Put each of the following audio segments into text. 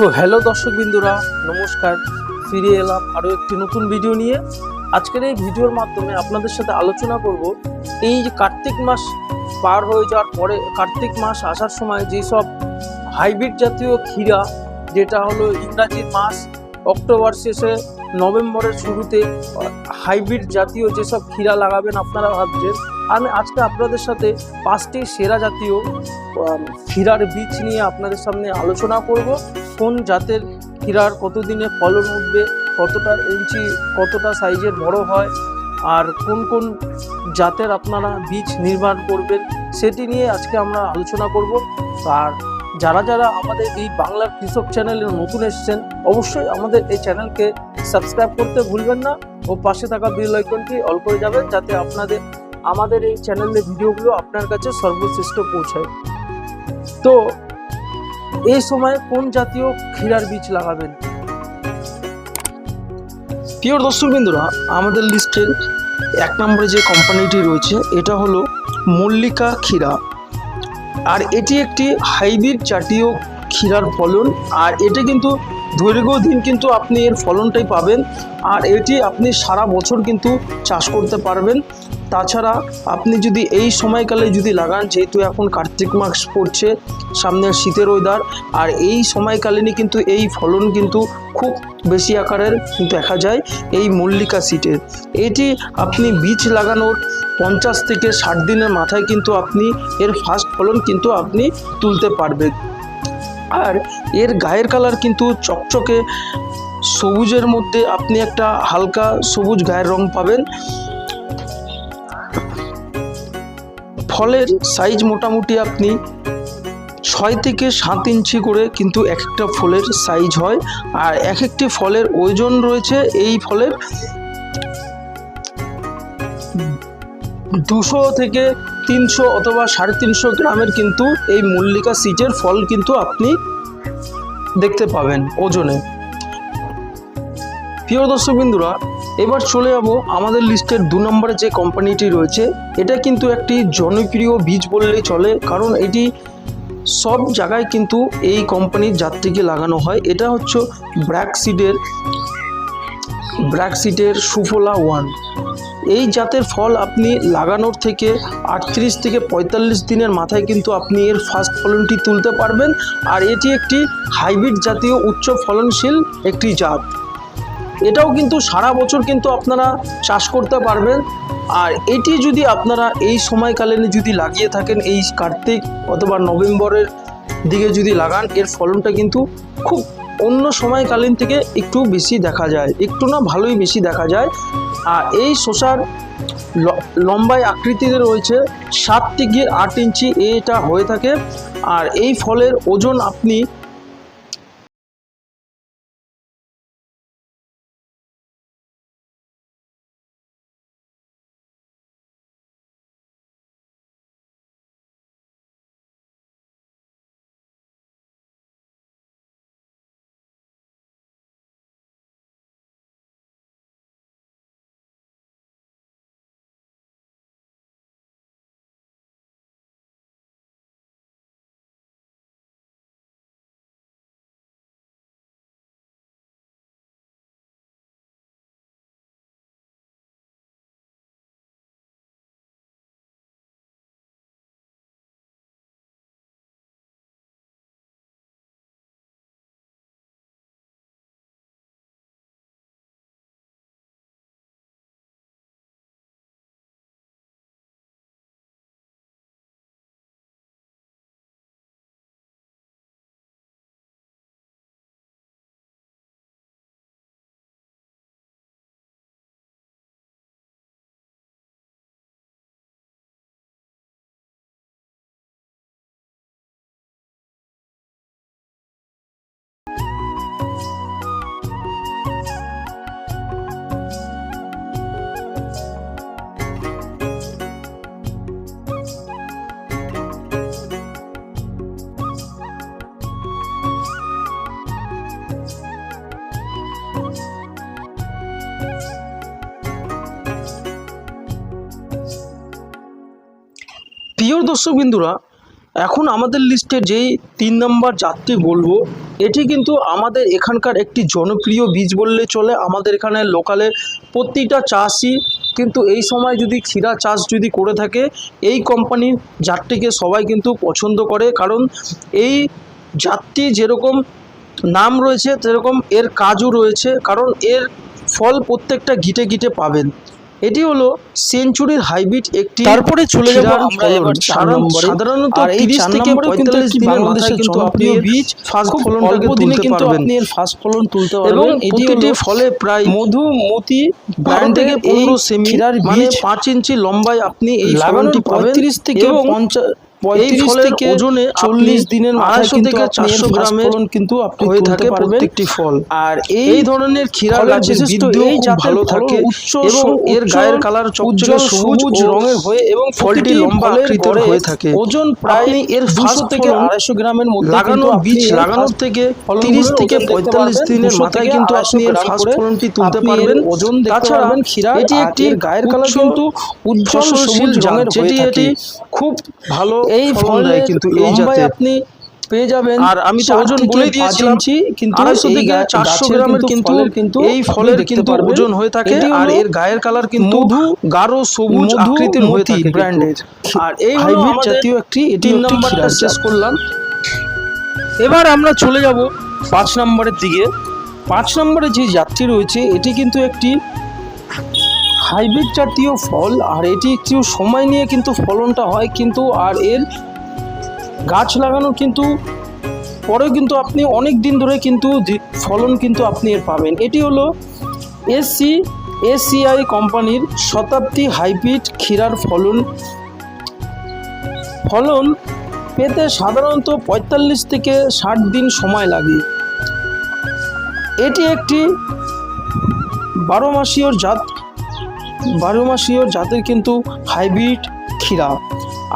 তো হ্যালো দর্শক বিন্দুরা নমস্কার। ফিরে এলাম আরও একটি নতুন ভিডিও নিয়ে। আজকের এই ভিডিওর মাধ্যমে আপনাদের সাথে আলোচনা করব এই যে কার্তিক মাস পার হয়ে যাওয়ার পরে, কার্তিক মাস আসার সময় যেসব হাইব্রিড জাতীয় ক্ষীরা, যেটা হলো ইংরাজির মাস, অক্টোবর শেষে নভেম্বরের শুরুতে হাইব্রিড জাতীয় যেসব ক্ষীরা লাগাবেন আপনারা ভাবছেন আমি আজকে আপনাদের সাথে পাঁচটি সেরা জাতীয় ক্ষীরার বীজ নিয়ে আপনাদের সামনে আলোচনা করব। কোন জাতের ক্ষীরার কতদিনে ফলন উঠবে, কতটা ইঞ্চি, কতটা সাইজের বড় হয়, আর কোন কোন জাতের আপনারা বীজ নির্মাণ করবেন সেটি নিয়ে আজকে আমরা আলোচনা করব। আর যারা যারা আমাদের এই বাংলার কৃষক চ্যানেলে নতুন এসেছেন, অবশ্যই আমাদের এই চ্যানেলকে সাবস্ক্রাইব করতে ভুলবেন না ও পাশে থাকা বেল আইকনটি অল করে যাবেন যাতে আপনাদের আমাদের এই চ্যানেলের ভিডিওগুলো আপনার কাছে সর্বশ্রেষ্ঠ পৌঁছায়। তো এই সময় কোন জাতীয় ক্ষীরার বীজ লাগাবেন? প্রিয় দর্শক বিন্দুরা আমাদের লিস্টের এক নম্বরে যে কোম্পানিটি রয়েছে, এটা হলো মল্লিকা ক্ষীরা। আর এটি একটি হাইব্রিড জাতীয় ক্ষীরার ফলন, আর এটা কিন্তু দীর্ঘদিন কিন্তু আপনি এর ফলনটাই পাবেন। আর এটি আপনি সারা বছর কিন্তু চাষ করতে পারবেন। তাছাড়া আপনি যদি এই সময়কালে যদি লাগান, যেহেতু এখন কার্তিক মাস পড়ছে, সামনে শীতের ওয়েদার আর এই সময়কালীনই কিন্তু এই ফলন কিন্তু খুব বেশি আকারের দেখা যায় এই মল্লিকা সিটের এটি আপনি বীজ লাগানোর পঞ্চাশ থেকে ষাট দিনের মাথায় কিন্তু আপনি এর ফার্স্ট ফলন কিন্তু আপনি তুলতে পারবেন। আর এর গায়ের কালার কিন্তু চকচকে সবুজের মধ্যে আপনি একটা হালকা সবুজ গায়ের রং পাবেন। ফলের সাইজ মোটামুটি আপনি ছয় থেকে সাত ইঞ্চি করে কিন্তু এক একটা ফলের সাইজ হয়। আর এক একটি ফলের ওজন রয়েছে এই ফলের দুশো থেকে তিনশো অথবা সাড়ে তিনশো গ্রামের কিন্তু এই মল্লিকা সিজের ফল কিন্তু আপনি দেখতে পাবেন ওজনে। প্রিয় দর্শক বিন্দুরা এবার চলে যাব আমাদের লিস্টের দু নম্বরে যে কোম্পানিটি রয়েছে, এটা কিন্তু একটি জনপ্রিয় বীজ বললেই চলে, কারণ এটি সব জায়গায় কিন্তু এই কোম্পানির জাতটিকে লাগানো হয়। এটা হচ্ছে ব্র্যাক সিডের ব্র্যাক সুফলা ওয়ান। এই জাতের ফল আপনি লাগানোর থেকে আটত্রিশ থেকে পঁয়তাল্লিশ দিনের মাথায় কিন্তু আপনি এর ফার্স্ট ফলনটি তুলতে পারবেন। আর এটি একটি হাইব্রিড জাতীয় উচ্চ ফলনশীল একটি জাত। এটাও কিন্তু সারা বছর কিন্তু আপনারা চাষ করতে পারবেন। আর এটি যদি আপনারা এই সময়কালীনে যদি লাগিয়ে থাকেন, এই কার্তিক অথবা নভেম্বরের দিকে যদি লাগান, এর ফলনটা কিন্তু খুব অন্য সময়কালীন থেকে একটু বেশি দেখা যায়। একটু না ভালোই বেশি দেখা যায়। আর এই শসার ল- লম্বায় আকৃতিতে রয়েছে সাত থেকে আট ইঞ্চি। এটা হয়ে থাকে। আর এই ফলের ওজন আপনি প্রিয় দর্শক বিন্দুরা, এখন আমাদের লিস্টে যেই তিন নম্বর জাতটি বলব, এটি কিন্তু আমাদের এখানকার একটি জনপ্রিয় বীজ বললে চলে। আমাদের এখানে লোকালে প্রতিটা চাষি কিন্তু এই সময় যদি ক্ষীরা চাষ যদি করে থাকে, এই কোম্পানির জাতটিকে সবাই কিন্তু পছন্দ করে। কারণ এই জাতটি যেরকম নাম রয়েছে, সেরকম এর কাজও রয়েছে। কারণ এর ফল প্রত্যেকটা গিটে গিটে পাবেন। এটি হলো সেঞ্চুরির হাইব্রিড একটি তারপরে চলে যাব আমরা এবার চার নম্বরে। সাধারণত আর 30 থেকে নম্বরেও 45 দিনের মধ্যে কিন্তু আপনি বীজ ফাস্ট ফলন ফলনটাকে দিনে কিন্তু। আপনি এর ফার্স্ট ফলন তুলতে এবং পারবেন এটি প্রতিটি ফলে প্রায় মধু মতি ব্র্যান্ড থেকে ভারতের এই পনেরো সেমি মানে বীজ পাঁচ ইঞ্চি লম্বায় আপনি এই ফলনটি পাবেন পঁয়ত্রিশ থেকে এবং পঞ্চাশ এই পঁয়ত্রিশ ফলের থেকে ওজনে চল্লিশ দিনের আড়াইশো থেকে চারশো গ্রামের কিন্তু আপনি হয়ে থাকে প্রত্যেকটি ফল। আর এই ধরনের ক্ষীরা গাছের বৃদ্ধিও ভালো থাকে এবং এর গায়ের কালার চকচকে সবুজ রঙের হয়ে এবং ফলটি লম্বা আকৃতির হয়ে থাকে। ওজন প্রায় এর দুশো থেকে আড়াইশো গ্রামের মধ্যে লাগানো বীজ লাগানোর থেকে তিরিশ থেকে পঁয়তাল্লিশ দিনের মাথায় কিন্তু আপনি এর ফার্স্ট ফলনটি তুলতে পারবেন। ওজন তাছাড়া এটি একটি গায়ের কালার কিন্তু উজ্জ্বল সবুজ রঙের যেটি এটি খুব ভালো এই ফলে কিন্তু এই জাতে আপনি পেয়ে যাবেন আর আমি তো ওজন বলে দিয়েছিলাম। কিন্তু আড়াইশো থেকে চারশো গ্রামের কিন্তু কিন্তু এই ফলের কিন্তু ওজন হয়ে থাকে আর এর গায়ের কালার কিন্তু মধু গাঢ় সবুজ আকৃতির হয়ে থাকে ব্র্যান্ডের আর এই হাইব্রিড জাতীয় একটি এটি তিন নম্বরটা শেষ করলাম। এবার আমরা চলে যাব পাঁচ নম্বরের দিকে। পাঁচ নম্বরে যে জাতটি রয়েছে এটি কিন্তু একটি হাইব্রিড জাতীয় ফল, আর এটি একটু সময় নিয়ে কিন্তু ফলনটা হয় কিন্তু, আর এর গাছ লাগানো কিন্তু, পরেও কিন্তু আপনি অনেক দিন ধরে কিন্তু ফলন কিন্তু আপনি এর পাবেন। এটি হলো এসসি এসিআই কোম্পানির শতাব্দী হাইব্রিড ক্ষীরার ফলন। ফলন পেতে সাধারণত পঁয়তাল্লিশ থেকে ষাট দিন সময় লাগে। এটি একটি বারো মাসীয় জাত বারো মাসীয় জাতের কিন্তু হাইব্রিড ক্ষীরা।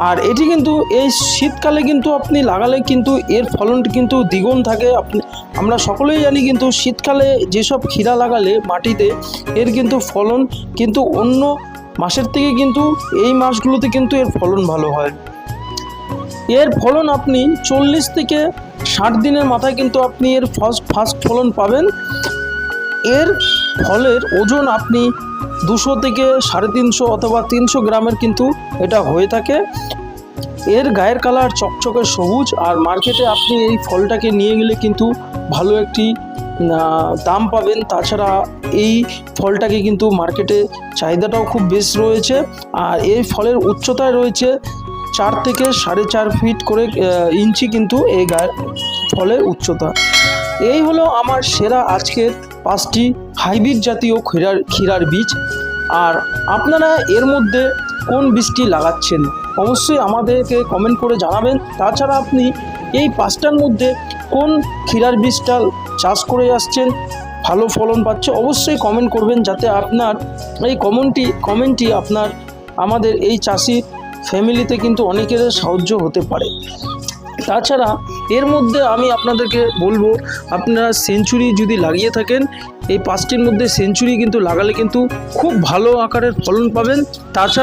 আর এটি কিন্তু এই শীতকালে কিন্তু আপনি লাগালে কিন্তু এর ফলনটি কিন্তু দ্বিগুণ থাকে। আপনি, আমরা সকলেই জানি কিন্তু শীতকালে যেসব ক্ষীরা লাগালে মাটিতে, এর কিন্তু ফলন কিন্তু অন্য মাসের থেকে কিন্তু এই মাসগুলোতে কিন্তু এর ফলন ভালো হয়। এর ফলন আপনি চল্লিশ থেকে ষাট দিনের মাথায় কিন্তু আপনি এর ফার্স্ট ফার্স্ট ফলন পাবেন। এর ফলের ওজন আপনি দুশো থেকে সাড়ে তিনশো অথবা তিনশো গ্রামের কিন্তু এটা হয়ে থাকে। এর গায়ের কালার চকচকে সবুজ আর মার্কেটে আপনি এই ফলটাকে নিয়ে গেলে কিন্তু ভালো একটি দাম পাবেন। তাছাড়া এই ফলটাকে কিন্তু মার্কেটে চাহিদাটাও খুব বেশ রয়েছে। আর এই ফলের উচ্চতায় রয়েছে চার থেকে সাড়ে চার ফিট করে ইঞ্চি কিন্তু এই গায়ের ফলের উচ্চতা। এই হলো আমার সেরা আজকের পাঁচটি হাইব্রিড জাতীয় ক্ষীরার ক্ষীরার বীজ। আর আপনারা এর মধ্যে কোন বীজটি লাগাচ্ছেন, অবশ্যই আমাদেরকে কমেন্ট করে জানাবেন। তাছাড়া আপনি এই পাঁচটার মধ্যে কোন ক্ষীরার বীজটা চাষ করে আসছেন, ভালো ফলন পাচ্ছে, অবশ্যই কমেন্ট করবেন যাতে আপনার এই কমেন্টটি কমেন্টটি আপনার, আমাদের এই চাষি ফ্যামিলিতে কিন্তু অনেকের সাহায্য হতে পারে। তাছাড়া এর মধ্যে আমি আপনাদেরকে বলব, আপনারা সেঞ্চুরি যদি লাগিয়ে থাকেন, এই পাঁচটির মধ্যে সেঞ্চুরি কিন্তু লাগালে কিন্তু খুব ভালো আকারের ফলন পাবেন। তাছাড়া